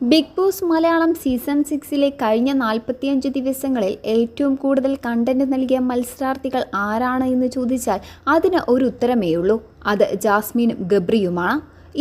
Big boss Malayalam season സിക്സിലെ കഴിഞ്ഞ നാൽപ്പത്തിയഞ്ച് ദിവസങ്ങളിൽ ഏറ്റവും കൂടുതൽ കണ്ടന്റ് നൽകിയ മത്സരാർത്ഥികൾ ആരാണ് എന്ന് ചോദിച്ചാൽ അതിന് ഒരു ഉത്തരമേയുള്ളൂ അത് ജാസ്മിനും ഗബ്രിയുമാണ്.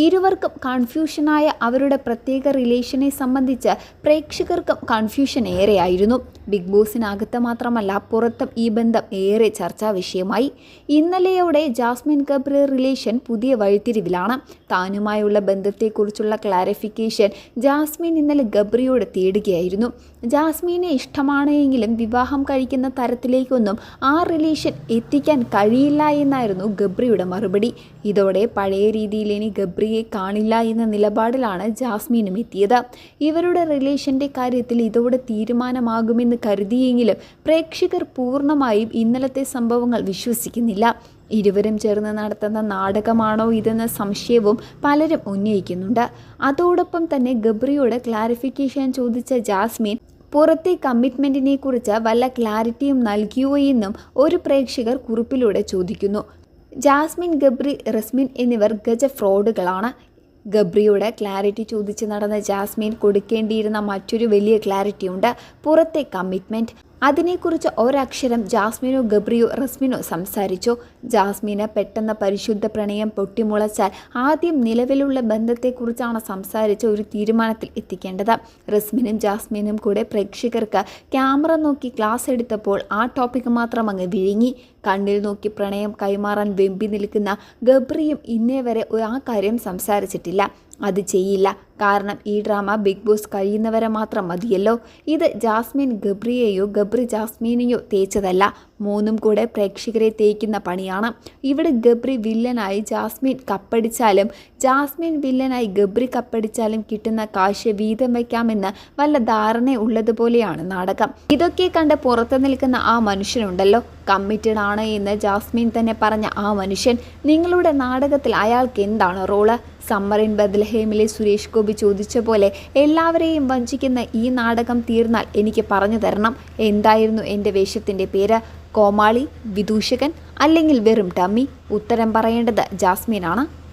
ഇരുവർക്കും കൺഫ്യൂഷനായ അവരുടെ പ്രത്യേക റിലേഷനെ സംബന്ധിച്ച് പ്രേക്ഷകർക്കും കൺഫ്യൂഷൻ ഏറെയായിരുന്നു. ബിഗ് ബോസിനകത്ത് മാത്രമല്ല പുറത്തും ഈ ബന്ധം ഏറെ ചർച്ചാ വിഷയമായി. ഇന്നലെയോടെ ജാസ്മിൻ കബ്രി റിലേഷൻ പുതിയ വഴിത്തിരിവിലാണ്. താനുമായുള്ള ബന്ധത്തെക്കുറിച്ചുള്ള ക്ലാരിഫിക്കേഷൻ ജാസ്മിൻ ഇന്നലെ ഗബ്രിയോട് തേടുകയായിരുന്നു. ജാസ്മിനെ ഇഷ്ടമാണ് എങ്കിലും വിവാഹം കഴിക്കുന്ന തരത്തിലേക്കൊന്നും ആ റിലേഷൻ എത്തിക്കാൻ കഴിയില്ല എന്നായിരുന്നു ഗബ്രിയുടെ മറുപടി. ഇതോടെ പഴയ രീതിയിൽ ഇനി ഗബ്രിയെ കാണില്ല എന്ന നിലപാടിലാണ് ജാസ്മിനും എത്തിയത്. ഇവരുടെ റിലേഷന്റെ കാര്യത്തിൽ ഇതോടെ തീരുമാനമാകുമെന്ന് കരുതിയെങ്കിലും പ്രേക്ഷകർ പൂർണമായും ഇന്നലത്തെ സംഭവങ്ങൾ വിശ്വസിക്കുന്നില്ല. ഇരുവരും ചേർന്ന് നടത്തുന്ന നാടകമാണോ ഇതെന്ന സംശയവും പലരും ഉന്നയിക്കുന്നുണ്ട്. അതോടൊപ്പം തന്നെ ഗബ്രിയോട് ക്ലാരിഫിക്കേഷൻ ചോദിച്ച ജാസ്മിൻ പുറത്തെ കമ്മിറ്റ്മെന്റിനെ കുറിച്ച് വല്ല ക്ലാരിറ്റിയും നൽകിയോ എന്നും ഒരു പ്രേക്ഷകർ കുറിപ്പിലൂടെ ചോദിക്കുന്നു. ജാസ്മിൻ ഗബ്രി റസ്മിൻ എന്നിവർ ഗജ ഫ്രോഡുകളാണ്. ഗബ്രിയോട് ക്ലാരിറ്റി ചോദിച്ച് നടന്ന ജാസ്മിൻ കൊടുക്കേണ്ടിയിരുന്ന മറ്റൊരു വലിയ ക്ലാരിറ്റി ഉണ്ട് പുറത്തെ കമ്മിറ്റ്മെന്റ് അതിനെക്കുറിച്ച് ഒരക്ഷരം ജാസ്മിനോ ഗബ്രിയോ റസ്മിനോ സംസാരിച്ചു. ജാസ്മിന് പെട്ടെന്ന് പരിശുദ്ധ പ്രണയം പൊട്ടിമുളച്ചാൽ ആദ്യം നിലവിലുള്ള ബന്ധത്തെക്കുറിച്ചാണ് സംസാരിച്ച് ഒരു തീരുമാനത്തിൽ എത്തിക്കേണ്ടത്. റസ്മിനും ജാസ്മിനും കൂടെ പ്രേക്ഷകർക്ക് ക്യാമറ നോക്കി ക്ലാസ് എടുത്തപ്പോൾ ആ ടോപ്പിക് മാത്രം അങ്ങ് വിഴുങ്ങി. കണ്ണിൽ നോക്കി പ്രണയം കൈമാറാൻ വെമ്പി നിൽക്കുന്ന ഗബ്രിയും ഇന്നേ വരെ ആ കാര്യം സംസാരിച്ചിട്ടില്ല. അത് ചെയ്യില്ല. കാരണം ഈ ഡ്രാമ ബിഗ് ബോസ് കഴിയുന്നവരെ മാത്രം മതിയല്ലോ. ഇത് ജാസ്മിൻ ഗബ്രിയെയോ ഗബ്രി ജാസ്മിനെയോ തേച്ചതല്ല. മൂന്നും കൂടെ പ്രേക്ഷകരെ തേക്കുന്ന പണിയാണ്. ഇവിടെ ഗബ്രി വില്ലനായി ജാസ്മിൻ കപ്പടിച്ചാലും ജാസ്മിൻ വില്ലനായി ഗബ്രി കപ്പടിച്ചാലും കിട്ടുന്ന കാശ് വീതം വയ്ക്കാമെന്ന് വല്ല ധാരണ ഉള്ളതുപോലെയാണ് നാടകം. ഇതൊക്കെ കണ്ട് പുറത്തു നിൽക്കുന്ന ആ മനുഷ്യനുണ്ടല്ലോ. കമ്മിറ്റഡ് ആണ് എന്ന് ജാസ്മിൻ തന്നെ പറഞ്ഞ ആ മനുഷ്യൻ. നിങ്ങളുടെ നാടകത്തിൽ അയാൾക്ക് എന്താണ് റോൾ? സമ്മറിൻ ബദൽഹേമിലെ സുരേഷ് ഗോപി ചോദിച്ച പോലെ എല്ലാവരെയും വഞ്ചിക്കുന്ന ഈ നാടകം തീർന്നാൽ എനിക്ക് പറഞ്ഞു തരണം. എന്തായിരുന്നു എന്റെ വേഷത്തിന്റെ പേര്? കോമാളി വിദൂഷകൻ അല്ലെങ്കിൽ വെറും ടമ്മി? ഉത്തരം പറയേണ്ടത് ജാസ്മിനാണ്.